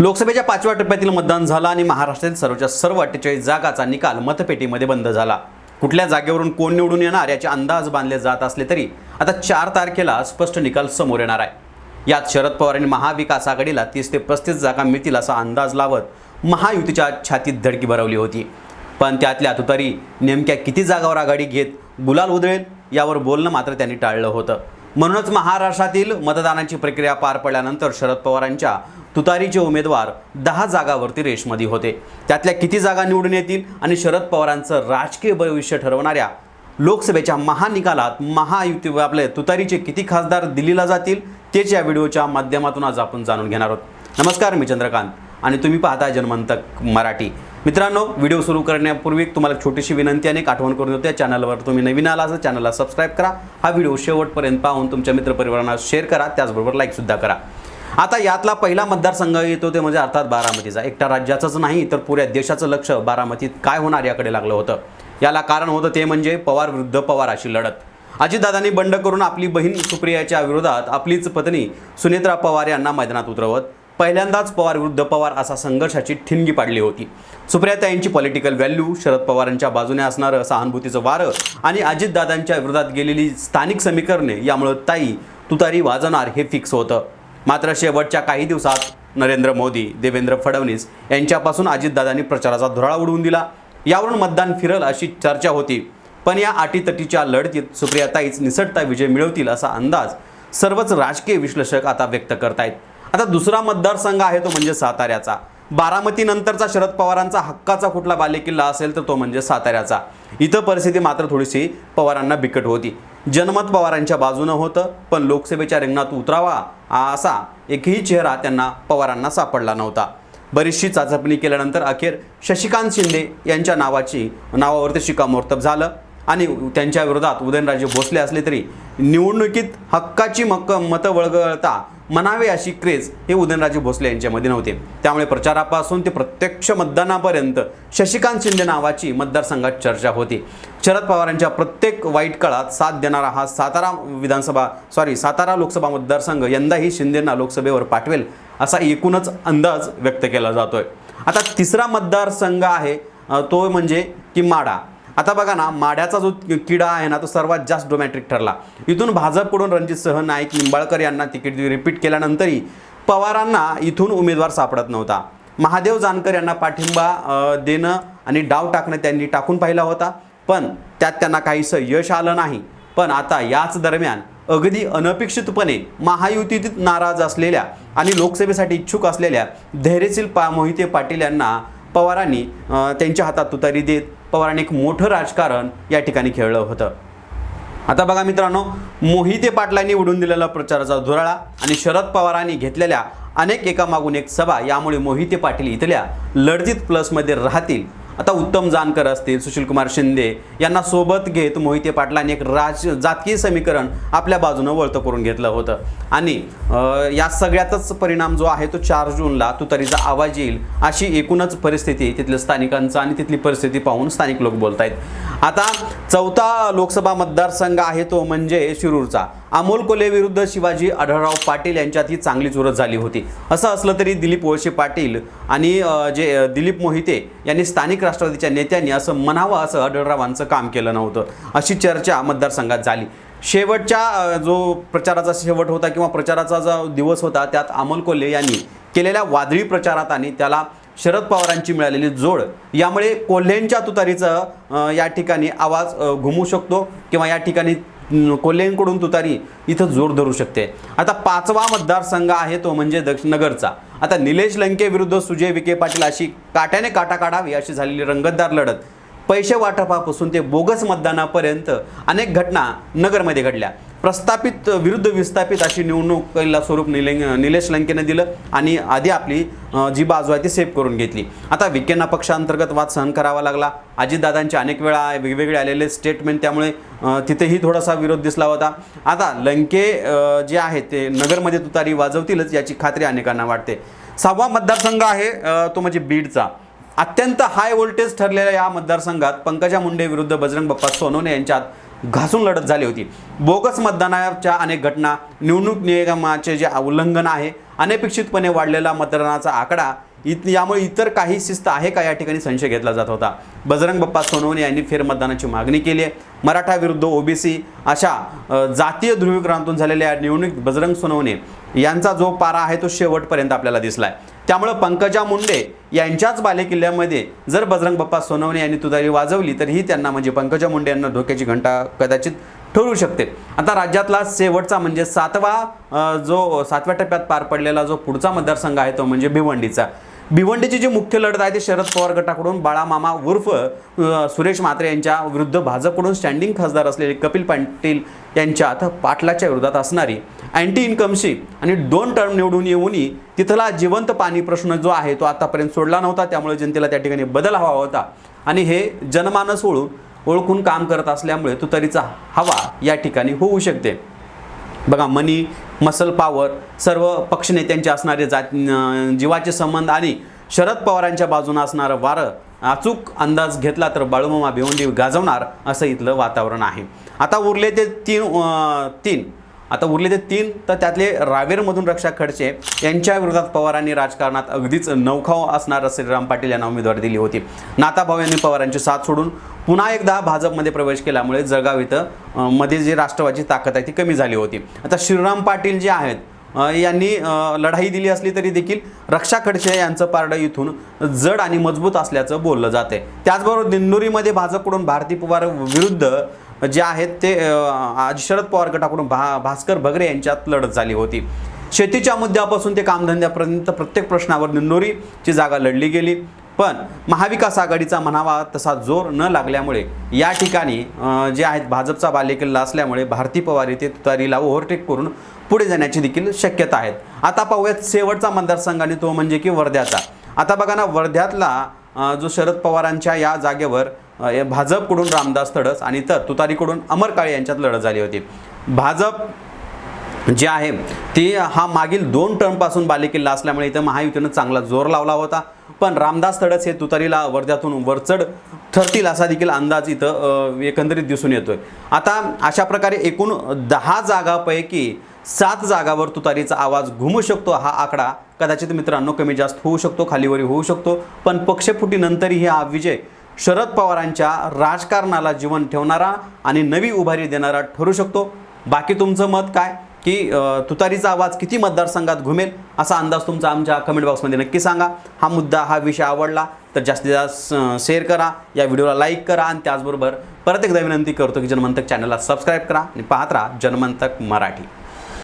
लोकसभेच्या पाचव्या टप्प्यातील मतदान झालं आणि महाराष्ट्रातील सर्वच्या सर्व अठ्ठेचाळीस जागाचा निकाल मतपेटीमध्ये बंद झाला. कुठल्या जागेवरून कोण निवडून येणार याचे अंदाज बांधले जात असले तरी आता चार तारखेला स्पष्ट निकाल समोर येणार आहे. यात शरद पवार आणि महाविकास आघाडीला तीस ते पस्तीस जागा मिळतील असा अंदाज लावत महायुतीच्या छातीत धडकी भरवली होती. पण त्यातल्या तुतारी नेमक्या किती जागावर आघाडी घेत गुलाल उधळेल यावर बोलणं मात्र त्यांनी टाळलं होतं. म्हणूनच महाराष्ट्रातील मतदानाची प्रक्रिया पार पडल्यानंतर शरद पवारांच्या तुतारीचे उमेदवार दहा जागावरती रेशमध्ये होते. त्यातल्या किती जागा निवडून येतील आणि शरद पवारांचं राजकीय भविष्य ठरवणाऱ्या लोकसभेच्या महानिकालात महायुती आपले तुतारीचे किती खासदार दिल्लीला जातील तेच या व्हिडिओच्या माध्यमातून आज आपण जाणून घेणार आहोत. नमस्कार मी चंद्रकांत आणि तुम्ही पाहता जनमंतक मराठी. मित्रांनो व्हिडिओ सुरू करण्यापूर्वी तुम्हाला छोटीशी विनंती आणि एक आठवण करून देते या चॅनलवर तुम्ही नवीन आला असेल चॅनलला सबस्क्राईब करा. हा व्हिडिओ शेवटपर्यंत पाहून तुमच्या मित्रपरिवारांना शेअर करा त्याचबरोबर लाईकसुद्धा करा. आता यातला पहिला मतदारसंघ येतो ते म्हणजे अर्थात बारामतीचा. एकटा राज्याचंच नाही तर पुऱ्या देशाचं लक्ष बारामतीत काय होणार याकडे लागलं होतं. याला कारण होतं ते म्हणजे पवार विरुद्ध पवार अशी लढत. अजितदादांनी बंड करून आपली बहीण सुप्रियाच्या विरोधात आपलीच पत्नी सुनेत्रा पवार यांना मैदानात उतरवत पहिल्यांदाच पवार विरुद्ध पवार असा संघर्षाची ठिणगी पाडली होती. सुप्रियाता यांची पॉलिटिकल व्हॅल्यू शरद पवारांच्या बाजूने असणारं सहानुभूतीचं वारं आणि अजितदादांच्या विरोधात गेलेली स्थानिक समीकरणे यामुळं ताई तुतारी वाजणार हे फिक्स होतं. मात्र शेवटच्या काही दिवसात नरेंद्र मोदी देवेंद्र फडणवीस यांच्यापासून अजितदादांनी प्रचाराचा धुराळा उडवून दिला. यावरून मतदान फिरल अशी चर्चा होती. पण या अटीतटीच्या लढतीत सुप्रियाताईच निसटता विजय मिळवतील असा अंदाज सर्वच राजकीय विश्लेषक आता व्यक्त करतायत. आता दुसरा मतदारसंघ आहे तो म्हणजे साताऱ्याचा. बारामतीनंतरचा शरद पवारांचा हक्काचा कुठला बालेकिल्ला असेल तर तो म्हणजे साताऱ्याचा. इथं परिस्थिती मात्र थोडीशी पवारांना बिकट होती. जनमत पवारांच्या बाजूनं होतं पण लोकसभेच्या रिंगणात उतरावा असा एकही चेहरा त्यांना पवारांना सापडला नव्हता. बरीचशी चाचपणी केल्यानंतर अखेर शशिकांत शिंदे यांच्या नावाची नावावरती शिक्कामोर्तब झालं आणि त्यांच्या विरोधात उदयनराजे भोसले असले तरी निवडणुकीत हक्काची मक्क मतं वळगळता म्हणावे अशी क्रेज हे उदयनराजे भोसले यांच्यामध्ये नव्हते. त्यामुळे प्रचारापासून ते प्रत्यक्ष मतदानापर्यंत शशिकांत शिंदे नावाची मतदारसंघात चर्चा होती. शरद पवारांच्या प्रत्येक वाईट काळात साथ देणारा हा सातारा विधानसभा सॉरी सातारा लोकसभा मतदारसंघ यंदाही शिंदेंना लोकसभेवर पाठवेल असा एकूणच अंदाज व्यक्त केला जातोय. आता तिसरा मतदारसंघ आहे तो म्हणजे की माडा आता बघा ना माड्याचा जो किडा आहे ना तो सर्वात जास्त डोमॅट्रिक ठरला. इथून भाजपकडून रणजित सह नाईक निंबाळकर यांना तिकीट रिपीट केल्यानंतरही पवारांना इथून उमेदवार सापडत नव्हता. महादेव जानकर यांना पाठिंबा देणं आणि डाव टाकणं त्यांनी टाकून पाहिला होता. पण त्यात त्यांना काहीसं यश आलं नाही. पण आता याच दरम्यान अगदी अनपेक्षितपणे महायुतीत नाराज असलेल्या आणि लोकसभेसाठी इच्छुक असलेल्या धैर्यशील पा मोहिते पाटील यांना पवारांनी त्यांच्या हातात तुतारी देत पवारांनी एक मोठं राजकारण या ठिकाणी खेळलं होतं. आता बघा मित्रांनो मोहिते पाटलांनी उडून दिलेला प्रचाराचा धुराळा आणि शरद पवारांनी घेतलेल्या अनेक एकामागून एक सभा यामुळे मोहिते पाटील इथल्या लढतीत प्लसमध्ये राहतील. आता उत्तम जानकर असतील सुशीलकुमार शिंदे यांना सोबत घेत मोहिते पाटलांनी एक राज जातकीय समीकरण आपल्या बाजूनं वळतं करून घेतलं होतं. आणि या सगळ्यातच परिणाम जो आहे तो चार जूनला तुतारीचा आवाज येईल अशी एकूणच परिस्थिती तिथल्या स्थानिकांचा आणि तिथली परिस्थिती पाहून स्थानिक लोक बोलत आहेत आता चौथा लोकसभा मतदारसंघ आहे तो म्हणजे शिरूरचा. अमोल कोले विरुद्ध शिवाजी आढळराव पाटील यांच्यात ही चांगली चुरत झाली होती. असं असलं तरी दिलीप वळसे पाटील आणि जे दिलीप मोहिते यांनी स्थानिक राष्ट्रवादीच्या नेत्यांनी असं म्हणावं असं आढळरावांचं काम केलं नव्हतं. अशी चर्चा मतदारसंघात झाली. शेवटच्या जो प्रचाराचा शेवट होता किंवा प्रचाराचा जो दिवस होता त्यात अमोल कोल्हे यांनी केलेल्या वादळी प्रचारात आणि त्याला शरद पवारांची मिळालेली जोड. यामुळे कोल्हेंच्या तुतारीचं या ठिकाणी आवाज घुमू शकतो किंवा या ठिकाणी कोल्हेंकडून तुतारी इथं जोर धरू शकते. आता पाचवा मतदारसंघ आहे तो म्हणजे दक्ष नगरचा. आता निलेश लंके विरुद्ध सुजय विखे पाटील अशी काट्याने काटा काढावी अशी झालेली रंगतदार लढत. पैसे वाटपापासून ते बोगस मतदानापर्यंत अनेक घटना नगरमध्ये घडल्या. प्रस्थापित विरुद्ध विस्थापित अशी निवडणुकीला स्वरूप निले निलेश लंकेने दिलं आणि आधी आपली जी बाजू आहे ती सेफ करून घेतली. आता विकेना पक्षांतर्गत वाद सहन करावा लागला. अजितदादांचे अनेक वेळा वेगवेगळे आलेले स्टेटमेंट त्यामुळे तिथेही थोडासा विरोध दिसला होता. आता लंके जे आहे ते नगरमध्ये तुतारी वाजवतीलच याची खात्री अनेकांना वाटते. सहावा मतदारसंघ आहे तो म्हणजे बीडचा. अत्यंत हाय व्होल्टेज ठरलेल्या या मतदारसंघात पंकजा मुंडे विरुद्ध बजरंग बाप्पा सोनवणे यांच्यात घासून लढत झाली होती. बोगस मतदानाच्या अनेक घटना निवडणूक नियमाचे जे उल्लंघन आहे अनपेक्षितपणे वाढलेला मतदानाचा आकडा इत यामुळे इतर काही शिस्त आहे का या ठिकाणी? संशय घेतला जात होता. बजरंग बाप्पा सोनवणे यांनी फेरमतदानाची मागणी केली आहे. मराठा विरुद्ध ओबीसी अशा जातीय ध्रुवीकरणातून झालेल्या निवडणूक बजरंग सोनवणे यांचा जो पारा आहे तो शेवटपर्यंत आपल्याला दिसला आहे त्यामुळं पंकजा मुंडे यांच्याच बालेकिल्ल्यामध्ये जर बजरंग बाप्पा सोनवणे यांनी तुतारी वाजवली तर ही त्यांना म्हणजे पंकजा मुंडे यांना धोक्याची घंटा कदाचित ठरू शकते. आता राज्यातला शेवटचा म्हणजे सातवा जो सातव्या टप्प्यात पार पडलेला जो पुढचा मतदारसंघ आहे तो म्हणजे भिवंडीचा. भिवंडीची जी मुख्य लढत आहे ती शरद पवार गटाकडून बाळामामा उर्फ सुरेश म्हात्रे यांच्या विरुद्ध भाजपकडून स्टँडिंग खासदार असलेले कपिल पाटील यांच्यात पाटलाच्या विरोधात असणारी अँटी इन्कमशी आणि दोन टर्म निवडून येऊनही तिथला जिवंत पाणी प्रश्न जो आहे तो आतापर्यंत सोडला नव्हता. त्यामुळे जनतेला त्या ठिकाणी बदल हवा होता. आणि हे जनमानस ओळून ओळखून काम करत असल्यामुळे तुतारीचा हवा या ठिकाणी होऊ शकते. बघा मनी मसल पॉवर सर्व पक्षनेत्यांचे असणारे जात जीवाचे संबंध आणि शरद पवारांच्या बाजूने असणारं वारं अचूक अंदाज घेतला तर बाळूमामा भिवंडी गाजवणार असं इथलं वातावरण आहे. आता उरले ते तीन तीन आता उरले ते तीन तर त्यातले रावेरमधून रक्षा खडसे यांच्या विरोधात पवारांनी राजकारणात अगदीच नौखाव असणारं श्रीराम पाटील यांना उमेदवारी दिली होती. नाताभाऊ यांनी पवारांची साथ सोडून पुन्हा एकदा भाजपमध्ये प्रवेश केल्यामुळे जळगाव इथं मध्ये जी राष्ट्रवादी ताकद आहे ती कमी झाली होती. आता श्रीराम पाटील जे आहेत यांनी लढाई दिली असली तरी देखील रक्षा खडसे यांचं पारडं इथून जड आणि मजबूत असल्याचं बोललं जाते त्याचबरोबर दिंडोरीमध्ये भाजपकडून भारती पवार विरुद्ध जे आहेत ते आज शरद पवार गटाकडून भा भास्कर भगरे यांच्यात लढत झाली होती. शेतीच्या मुद्द्यापासून ते कामधंद्यापर्यंत प्रत्येक प्रश्नावर निंदोरीची जागा लढली गेली. पण महाविकास आघाडीचा म्हणावा तसा जोर न लागल्यामुळे या ठिकाणी जे आहेत भाजपचा बालेकिल्ला असल्यामुळे भारती पवार येथे तुतारीला ओव्हरटेक करून पुढे जाण्याची देखील शक्यता आहेत. आता पाहूयात शेवटचा मतदारसंघ आणि तो म्हणजे की वर्ध्याचा. आता बघा ना वर्ध्यातला जो शरद पवारांच्या या जागेवर भाजपकडून रामदास तडस आणि तर तुतारीकडून अमर काळे यांच्यात लढत झाली होती. भाजप जे आहे ते हा मागील दोन टर्मपासून बालेकिल्ला असल्यामुळे इथं महायुतीनं चांगला जोर लावला होता. पण रामदास तडस हे तुतारीला वर्ध्यातून वरचढ ठरतील असा देखील अंदाज इथं एकंदरीत दिसून येतोय. आता अशा प्रकारे एकूण दहा जागापैकी सात जागावर तुतारीचा आवाज घुमू शकतो हा आकडा कदाचित मित्रांनो कमी जास्त होऊ शकतो खालीवरी होऊ शकतो. पण पक्षफुटीनंतरही हा विजय शरद पवारांच्या राजकारणाला जीवन ठेवणारा आणि नवी उभारी देणारा ठरू शकतो. बाकी तुमचं मत काय? की तुतारीचा आवाज किती मतदारसंघात घुमेल? असा अंदाज तुमचा आमच्या कमेंट बॉक्समध्ये नक्की सांगा. हा मुद्दा हा विषय आवडला तर जास्तीत जास्त शेअर करा. या व्हिडिओला लाईक करा आणि त्याचबरोबर परत एकदा विनंती करतो की जनमंतक चॅनलला सबस्क्राईब करा आणि पाहत राहा जनमंतक मराठी.